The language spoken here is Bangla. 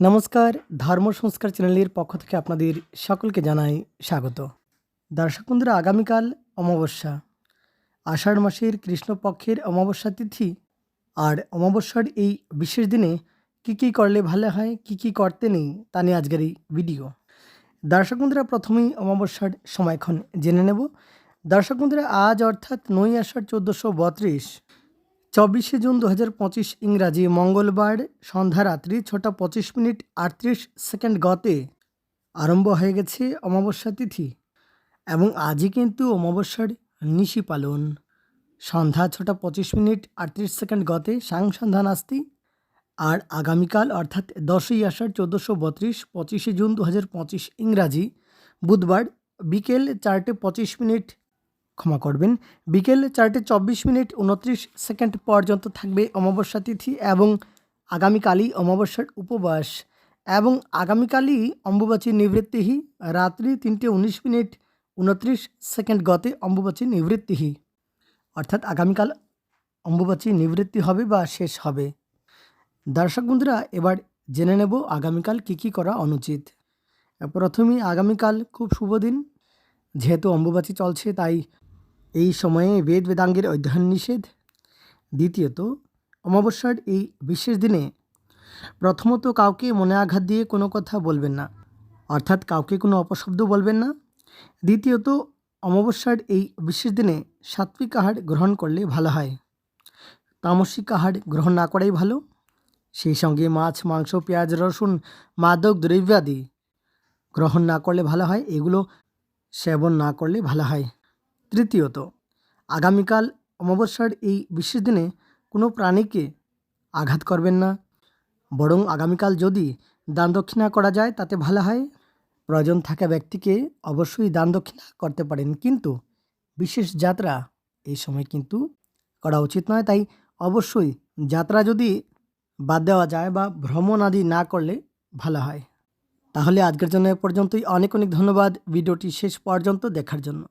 নমস্কার, ধর্ম সংস্কার চ্যানেলের পক্ষ থেকে আপনাদের সকলকে জানাই স্বাগত। দর্শক বন্ধুরা, আগামীকাল অমাবস্যা। আষাঢ় মাসের কৃষ্ণপক্ষের অমাবস্যা তিথি। আর অমাবস্যার এই বিশেষ দিনে কী কী করলে ভালো হয়, কী কী করতে নেই, তা নিয়ে আজকের এই ভিডিও। দর্শক বন্ধুরা, প্রথমেই অমাবস্যার সময়ক্ষণ জেনে নেব। দর্শক বন্ধুরা, আজ অর্থাৎ নই আষাঢ় চোদ্দোশো বত্রিশ। চব্বিশে জুন দু হাজার পঁচিশ ইংরাজি মঙ্গলবার সন্ধ্যা রাত্রি ছটা পঁচিশ মিনিট আটত্রিশ সেকেন্ড গতে আরম্ভ হয়ে গেছে অমাবস্যা তিথি এবং আজই কিন্তু অমাবস্যার নিশি পালন। সন্ধ্যা ছটা পঁচিশ মিনিট আটত্রিশ সেকেন্ড গতে সাং সন্ধ্যা নাস্তি আর আগামীকাল অর্থাৎ দশই আষাঢ় চোদ্দোশো বত্রিশ পঁচিশে জুন দু হাজার পঁচিশ ইংরাজি বুধবার বিকেল চারটে পঁচিশ মিনিট ক্ষমা করবেন। বিকেল চারটে চব্বিশ মিনিট উনত্রিশ সেকেন্ড পর্যন্ত থাকবে অমাবস্যা তিথি এবং আগামীকালই অমাবস্যার উপবাস। এবং আগামীকালই অম্বুবাচী নিবৃত্তিহি, রাত্রি তিনটে উনিশ মিনিট উনত্রিশ সেকেন্ড গতে অম্বুবাচী নিবৃত্তিহি। অর্থাৎ আগামীকাল অম্বুবাচী নিবৃত্তি হবে বা শেষ হবে। দর্শক বন্ধুরা, এবার জেনে নেব আগামীকাল কী কী করা অনুচিত। প্রথমেই আগামীকাল খুব শুভ দিন। যেহেতু অম্বুবাচী চলছে, তাই এই সময়ে বেদ বেদাঙ্গের অধ্যয়ন নিষেধ। দ্বিতীয়ত, অমাবস্যার এই বিশেষ দিনে প্রথমত কাউকে মনে আঘাত দিয়ে কোনো কথা বলবেন না, অর্থাৎ কাউকে কোনো অপশব্দ বলবেন না। দ্বিতীয়ত, অমাবস্যার এই বিশেষ দিনে সাত্বিক আহার গ্রহণ করলে ভালো হয়। তামসিক আহার গ্রহণ না করাই ভালো। সেই সঙ্গে মাছ, মাংস, পেঁয়াজ, রসুন, মাদক, দ্রব্যাদি গ্রহণ না করলে ভালো হয়। এগুলো সেবন না করলে ভালো হয়। তৃতীয়ত, আগামীকাল অমাবস্যার এই বিশেষ দিনে কোনো প্রাণীকে আঘাত করবেন না। বরং আগামীকাল যদি দান দক্ষিণা করা যায়, তাতে ভালো হয়। প্রয়োজন থাকা ব্যক্তিকে অবশ্যই দান দক্ষিণা করতে পারেন। কিন্তু বিশেষ যাত্রা এই সময় কিন্তু করা উচিত নয়। তাই অবশ্যই যাত্রা যদি বাদ দেওয়া যায় বা ভ্রমণ আদি না করলে ভালো হয়। তাহলে আজকের জন্য পর্যন্তই। অনেক অনেক ধন্যবাদ। ভিডিওটি শেষ পর্যন্ত দেখার জন্য।